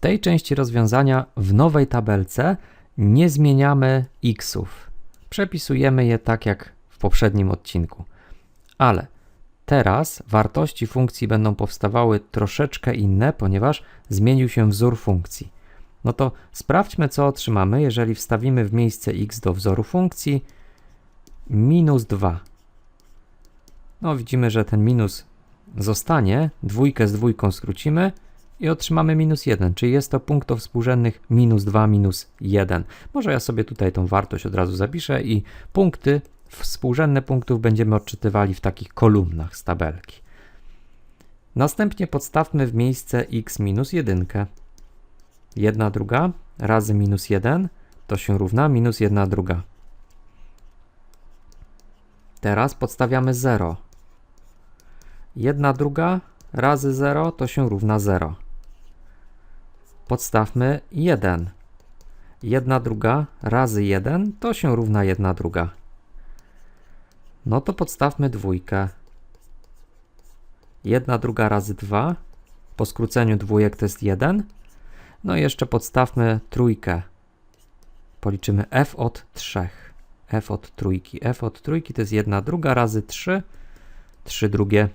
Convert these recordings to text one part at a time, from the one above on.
tej części rozwiązania w nowej tabelce nie zmieniamy xów. Przepisujemy je tak jak w poprzednim odcinku. Ale teraz wartości funkcji będą powstawały troszeczkę inne, ponieważ zmienił się wzór funkcji. No to sprawdźmy, co otrzymamy, jeżeli wstawimy w miejsce x do wzoru funkcji minus 2. No widzimy, że ten minus zostanie, dwójkę z dwójką skrócimy i otrzymamy minus 1, czyli jest to punktów współrzędnych minus 2, minus 1. Może ja sobie tutaj tą wartość od razu zapiszę i punkty, współrzędne punktów będziemy odczytywali w takich kolumnach z tabelki. Następnie podstawmy w miejsce x minus 1. 1 druga razy minus 1 to się równa minus 1 druga. Teraz podstawiamy 0. 1 druga razy 0 to się równa 0. Podstawmy 1. 1 druga razy 1 to się równa 1 druga. No to podstawmy dwójkę. 1 druga razy 2 po skróceniu dwójek to jest 1. No i jeszcze podstawmy trójkę. Policzymy f od 3. f od trójki. f od trójki to jest 1 druga razy 3. 3 drugie.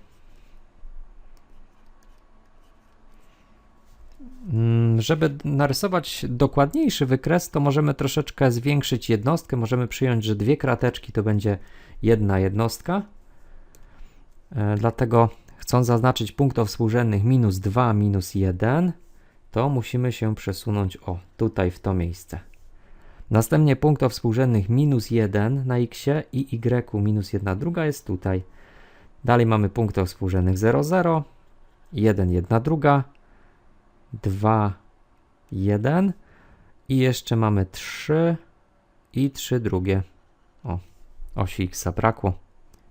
Żeby narysować dokładniejszy wykres, to możemy troszeczkę zwiększyć jednostkę. Możemy przyjąć, że dwie krateczki to będzie jedna jednostka. E, Dlatego chcąc zaznaczyć punktów współrzędnych minus 2, minus 1, to musimy się przesunąć o tutaj w to miejsce. Następnie punktów współrzędnych minus 1 na x i y minus 1 druga jest tutaj. Dalej mamy punktów współrzędnych 0, 0, 1, 1 druga, 2, 1 i jeszcze mamy 3 i 3 drugie. O, osi x zabrakło.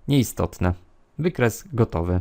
Nieistotne. Wykres gotowy.